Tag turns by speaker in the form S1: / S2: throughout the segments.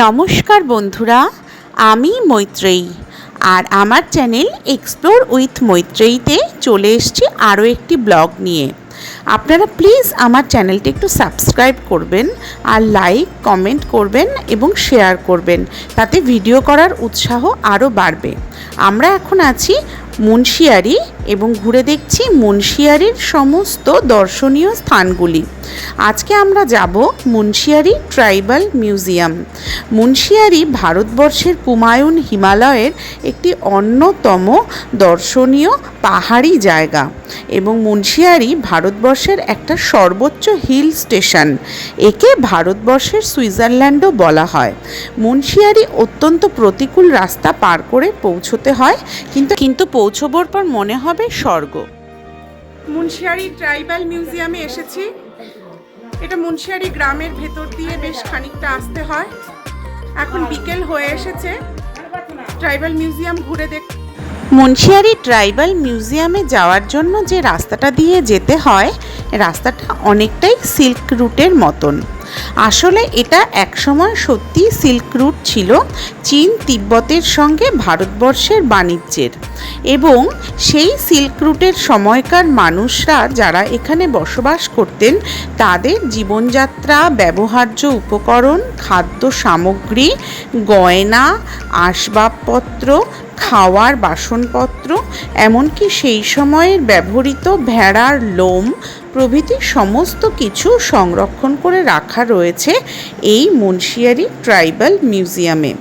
S1: নমস্কার বন্ধুরা, আমি মৈত্রেয়ী আর আমার চ্যানেল এক্সপ্লোর উইথ মৈত্রেয়ীতে চলে এসেছি আরও একটি ব্লগ নিয়ে। আপনারা প্লিজ আমার চ্যানেলটি একটু সাবস্ক্রাইব করবেন আর লাইক, কমেন্ট করবেন এবং শেয়ার করবেন, তাতে ভিডিও করার উৎসাহ আরও বাড়বে। আমরা এখন আছি মুন্সিয়ারি এবং ঘুরে দেখছি মুন্সিয়ারির সমস্ত দর্শনীয় স্থানগুলি। আজকে আমরা যাব মুন্সিয়ারি ট্রাইবাল মিউজিয়াম। মুন্সিয়ারি ভারতবর্ষের কুমায়ুন হিমালয়ের একটি অন্যতম দর্শনীয় পাহাড়ি জায়গা এবং মুন্সিয়ারি ভারতবর্ষের একটা সর্বোচ্চ হিল স্টেশন। একে ভারতবর্ষের সুইজারল্যান্ডও বলা হয়। মুন্সিয়ারি অত্যন্ত প্রতিকূল রাস্তা পার করে পৌঁছতে হয়, কিন্তু কিন্তু পৌঁছবোর পর মনে হবে স্বর্গ।
S2: মুন্সিয়ারি ট্রাইবাল মিউজিয়ামে এসেছি। এটা মুন্সিয়ারি গ্রামের ভেতর দিয়ে বেশ খানিকটা আসতে হয়। এখন বিকেল হয়ে এসেছে। ট্রাইবাল মিউজিয়াম ঘুরে দেখ
S1: মুন্সিয়ারি ট্রাইবাল মিউজিয়ামে যাওয়ার জন্য যে রাস্তাটা দিয়ে যেতে হয় রাস্তাটা অনেকটাই সিল্ক রুটের মতন। আসলে এটা একসময় সত্যি সিল্ক রুট ছিল চীন তিব্বতের সঙ্গে ভারতবর্ষের বাণিজ্যের। এবং সেই সিল্ক রুটের সময়কার মানুষরা যারা এখানে বসবাস করতেন, তাদের জীবনযাত্রা, ব্যবহার্য উপকরণ, খাদ্য সামগ্রী, গয়না, আসবাবপত্র খাওয়ার বাসনপত্র, এমনকি সেই সময়ের ব্যবহৃত ভেড়ার লোম প্রভৃতি সমস্ত কিছু সংরক্ষণ করে রাখা রয়েছে এই মুন্সিয়ারি ট্রাইবাল মিউজিয়ামে।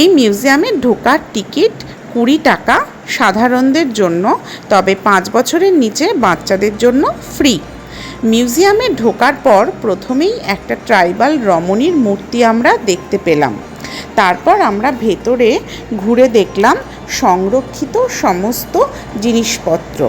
S1: এই মিউজিয়ামে ঢোকার টিকিট কুড়ি টাকা সাধারণদের জন্য, তবে পাঁচ বছরের নিচে বাচ্চাদের জন্য ফ্রি। মিউজিয়ামে ঢোকার পর প্রথমেই একটা ট্রাইবাল রমণীর মূর্তি আমরা দেখতে পেলাম। তারপর আমরা ভেতরে ঘুরে দেখলাম সংরক্ষিত সমস্ত জিনিসপত্র।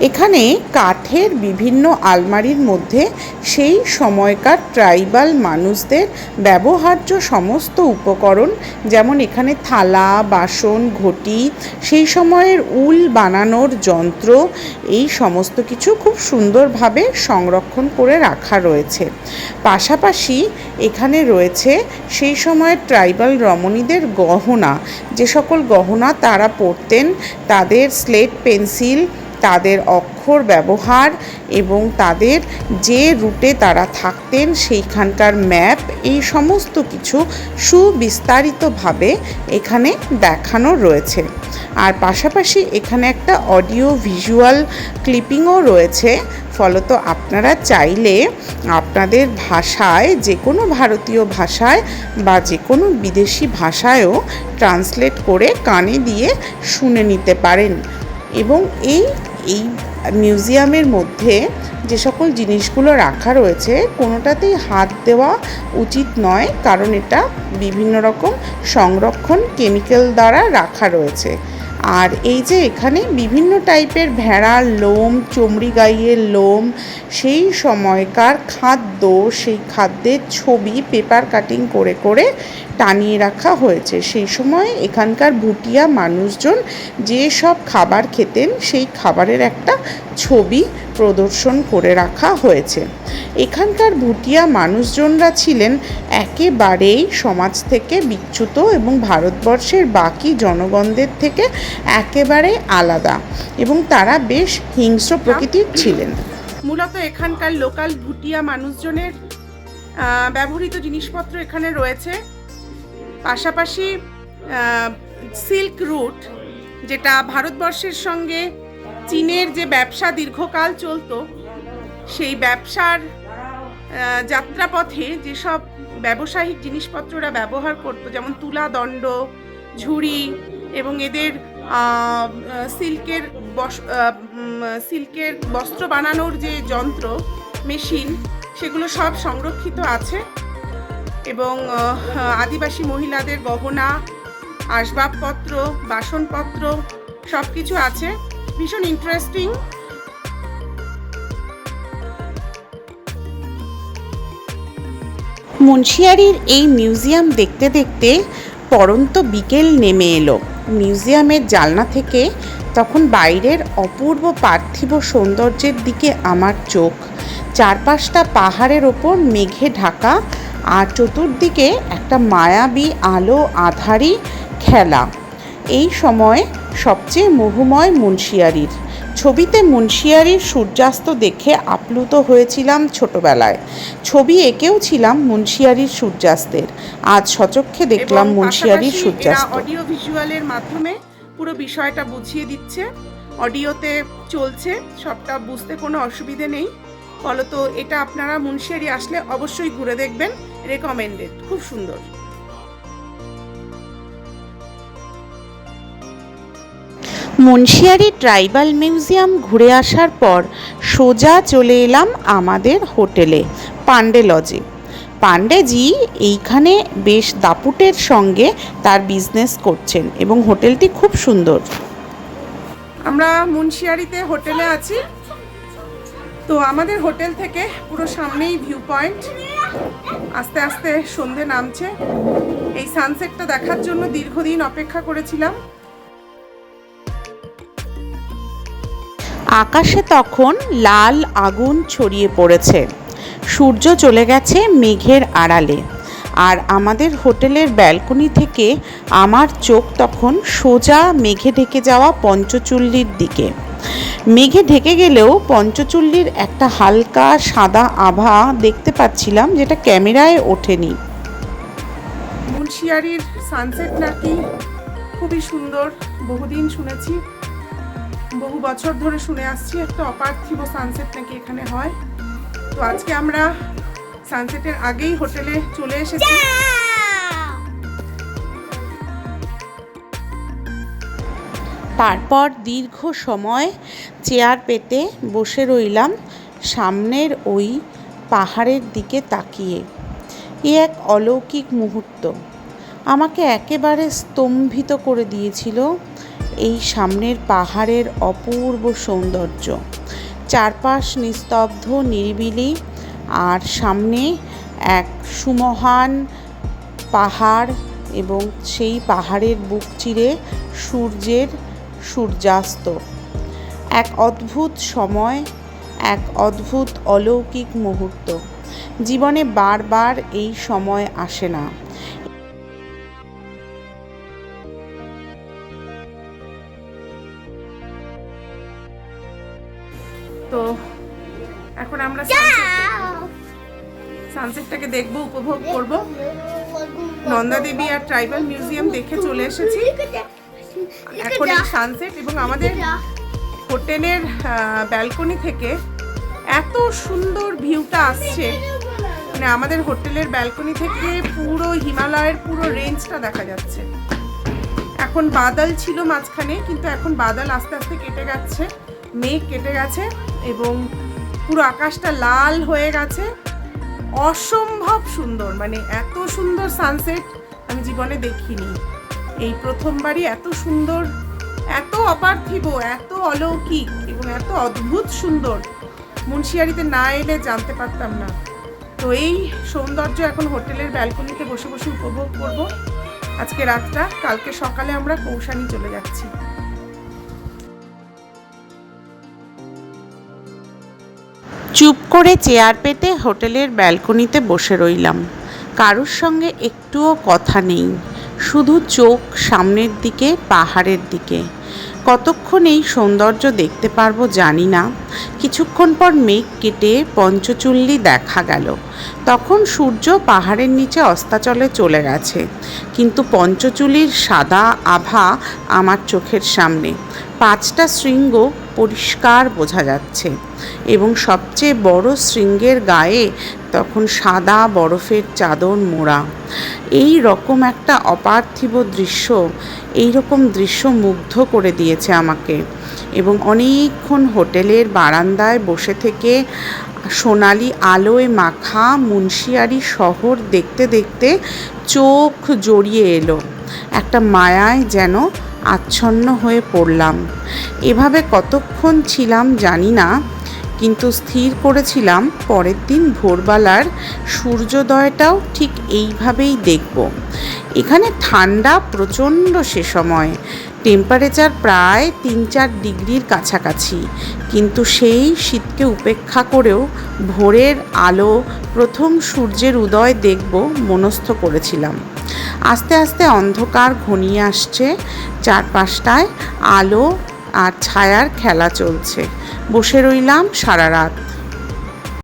S1: এখানে কাঠের বিভিন্ন আলমারির মধ্যে সেই সময়কার ট্রাইবাল মানুষদের ব্যবহার্য সমস্ত উপকরণ, যেমন এখানে থালা, বাসন, ঘটি, সেই সময়ের উল বানানোর যন্ত্র, এই সমস্ত কিছু খুব সুন্দরভাবে সংরক্ষণ করে রাখা রয়েছে। পাশাপাশি এখানে রয়েছে সেই সময়ের ট্রাইবাল রমণীদের গহনা। যে সকল গহনা তারা পরতেন তাদের স্লেট পেন্সিল তাদের অক্ষর ব্যবহার এবং তাদের যে রুটে তারা থাকতেন সেইখানকার ম্যাপ, এই সমস্ত কিছু সুবিস্তারিতভাবে এখানে দেখানো রয়েছে। আর পাশাপাশি এখানে একটা অডিও ভিজুয়াল ক্লিপিংও রয়েছে। ফলত আপনারা চাইলে আপনাদের ভাষায় যে কোনো ভারতীয় ভাষায় বা যে কোনো বিদেশি ভাষায়ও ট্রান্সলেট করে কানে দিয়ে শুনে নিতে পারেন। এবং এই এই মিউজিয়ামের মধ্যে যে সকল জিনিসগুলো রাখা রয়েছে, কোনোটাতেই হাত দেওয়া উচিত নয়, কারণ এটা বিভিন্ন রকম সংরক্ষণ কেমিক্যাল দ্বারা রাখা রয়েছে। আর এই যে এখানে বিভিন্ন টাইপের ভেড়ার লোম, চমড়ি গাইয়ের লোম, সেই সময়কার খাদ্য, সেই খাদ্যের ছবি পেপার কাটিং করে করে টানিয়ে রাখা হয়েছে। সেই সময় এখানকার ভুটিয়া মানুষজন যে সব খাবার খেতেন, সেই খাবারের একটা ছবি প্রদর্শন করে রাখা হয়েছে। এখানকার ভুটিয়া মানুষজনরা ছিলেন একেবারেই সমাজ থেকে বিচ্যুত এবং ভারতবর্ষের বাকি জনগণদের থেকে একেবারে আলাদা এবং তারা বেশ হিংস্র প্রকৃতির ছিলেন।
S2: মূলত এখানকার লোকাল ভুটিয়া মানুষজনের ব্যবহৃত জিনিসপত্র এখানে রয়েছে। পাশাপাশি সিল্ক রুট, যেটা ভারতবর্ষের সঙ্গে চীনের যে ব্যবসা দীর্ঘকাল চলতো, সেই ব্যবসার যাত্রাপথে যেসব ব্যবসায়িক জিনিসপত্ররা ব্যবহার করতো, যেমন তুলা দণ্ড, ঝুড়ি এবং এদের সিল্কের সিল্কের বস্ত্র বানানোর যে যন্ত্র, মেশিন, সেগুলো সব সংরক্ষিত আছে। এবং আদিবাসী মহিলাদের গহনা, আসবাবপত্র, বাসনপত্র সব কিছু আছে। ভীষণ ইন্টারেস্টিং
S1: মুন্সিয়ারির এই মিউজিয়াম দেখতে দেখতে পরন্ত বিকেল নেমে এলো। মিউজিয়ামের জালনা থেকে তখন বাইরের অপূর্ব পার্থিব সৌন্দর্যের দিকে আমার চোখ। চারপাশটা পাহাড়ের ওপর মেঘে ঢাকা, আর চতুর্দিকে একটা মায়াবী আলো আধারি খেলা। এই সময় সবচেয়ে মোহময় মুন্সিয়ারির। ছবিতে মুন্সিয়ারির সূর্যাস্ত দেখে আপ্লুত হয়েছিলাম ছোটবেলায়। ছবি এঁকেও ছিলাম মুন্সিয়ারির সূর্যাস্তের। আজ সচক্ষে দেখলাম মুন্সিয়ারির সূর্যাস্ত।
S2: অডিও ভিজুয়ালের মাধ্যমে পুরো বিষয়টা বুঝিয়ে দিচ্ছে। অডিওতে চলছে সবটা বুঝতে কোনো অসুবিধে নেই। ফলত এটা আপনারা মুন্সিয়ারি আসলে অবশ্যই ঘুরে দেখবেন রেকমেন্ডেড খুব সুন্দর।
S1: মুন্সিয়ারি ট্রাইবাল মিউজিয়াম ঘুরে আসার পর সোজা চলে এলাম আমাদের হোটেলে পান্ডে লজে। পান্ডেজি এইখানে বেশ দাপুটের সঙ্গে তার বিজনেস করছেন এবং হোটেলটি খুব সুন্দর।
S2: আমরা মুন্সিয়ারিতে হোটেলে আছি। তো আমাদের হোটেল থেকে পুরো সামনেই ভিউ পয়েন্ট আস্তে আস্তে সন্ধে নামছে। এই সানসেটটা দেখার জন্য দীর্ঘদিন অপেক্ষা করেছিলাম।
S1: আকাশে তখন লাল আগুন ছড়িয়ে পড়েছে। সূর্য চলে গেছে মেঘের আড়ালে। আর আমাদের হোটেলের ব্যালকনি থেকে আমার চোখ তখন সোজা মেঘে ঢেকে যাওয়া পঞ্চচুল্লির দিকে। মেঘে ঢেকে গেলেও পঞ্চচুল্লির একটা হালকা সাদা আভা দেখতে পাচ্ছিলাম যেটা ক্যামেরায় ওঠেনি।
S2: মুন্সিয়ারির সানসেট নাকি খুবই সুন্দর, বহুদিন শুনেছি। বহু বছর ধরে শুনে আসছি, একটা অপার্থিব সানসেট নাকি এখানে হয়। তো আজকে আমরা সানসেটের আগেই হোটেলে চলে এসেছি।
S1: তারপর দীর্ঘ সময় চেয়ার পেতে বসে রইলাম সামনের ওই পাহাড়ের দিকে তাকিয়ে। এ এক অলৌকিক মুহূর্ত। আমাকে একেবারে স্তম্ভিত করে দিয়েছিল এই সামনের পাহাড়ের অপূর্ব সৌন্দর্য। চারপাশ নিস্তব্ধ, নিরিবিলি, আর সামনে এক সুমহান পাহাড় এবং সেই পাহাড়ের বুক চিরে সূর্যের সূর্যাস্ত। এক অদ্ভুত সময়, এক অদ্ভুত অলৌকিক মুহূর্ত। জীবনে বারবার এই সময় আসে না।
S2: তো এখন আমরা সানসেটটাকে দেখব উপভোগ করব। নন্দা দেবী আর ট্রাইবাল মিউজিয়াম দেখে চলে এসেছি। এখন এই সানসেট এবং আমাদের হোটেলের ব্যালকনি থেকে এত সুন্দর ভিউটা আসছে। মানে আমাদের হোটেলের ব্যালকনি থেকে পুরো হিমালয়ের পুরো রেঞ্জটা দেখা যাচ্ছে। এখন বাদল ছিল মাঝখানে কিন্তু এখন বাদল আস্তে আস্তে কেটে যাচ্ছে মেঘ কেটে গেছে। এবং পুরো আকাশটা লাল হয়ে গেছে। অসম্ভব সুন্দর মানে এত সুন্দর সানসেট আমি জীবনে দেখিনি। এই প্রথমবারই এত সুন্দর, এত অপার্থিব, এত অলৌকিক এবং এত অদ্ভুত সুন্দর। মুন্সিয়ারিতে না এলে জানতে পারতাম না। তো এই সৌন্দর্য এখন হোটেলের ব্যালকনিতে বসে বসে উপভোগ করব। আজকে রাতটা, কালকে সকালে আমরা কৌশানি চলে যাচ্ছি।
S1: চুপ করে চেয়ার পেতে হোটেলের ব্যালকনিতে বসে রইলাম। কারোর সঙ্গে একটুও কথা নেই। শুধু চোখ সামনের দিকে, পাহাড়ের দিকে। কতক্ষণ এই সৌন্দর্য দেখতে পারব জানি না। কিছুক্ষণ পর মেঘ কেটে পঞ্চচুল্লি দেখা গেল। তখন সূর্য পাহাড়ের নিচে অস্তাচলে চলে গেছে। কিন্তু পঞ্চচুলির সাদা আভা আমার চোখের সামনে। পাঁচটা শৃঙ্গ পরিষ্কার বোঝা যাচ্ছে এবং সবচেয়ে বড় শৃঙ্গের গায়ে তখন সাদা বরফের চাদর মোড়া। এই রকম একটা অপার্থিব দৃশ্য, এই রকম দৃশ্য মুগ্ধ করে দিয়েছে আমাকে এবং অনেকক্ষণ হোটেলের বারান্দায় বসে থেকে সোনালি আলোয় মাখা মুন্সিয়ারি শহর দেখতে দেখতে চোখ জড়িয়ে এলো। একটা মায়ায় যেন আচ্ছন্ন হয়ে পড়লাম। এভাবে কতক্ষণ ছিলাম জানি না, কিন্তু স্থির করেছিলাম পরের দিন ভোরবেলার সূর্যোদয়টাও ঠিক এইভাবেই দেখব। এখানে ঠান্ডা প্রচণ্ড সে সময়। টেম্পারেচার প্রায় তিন চার ডিগ্রির কাছাকাছি। কিন্তু সেই শীতকে উপেক্ষা করেও ভোরের আলো প্রথম সূর্যের উদয় দেখব মনস্থ করেছিলাম। আস্তে আস্তে অন্ধকার ঘনিয়ে আসছে, চারপাশটায় আলো আর ছায়ার খেলা চলছে। বসে রইলাম সারা রাত।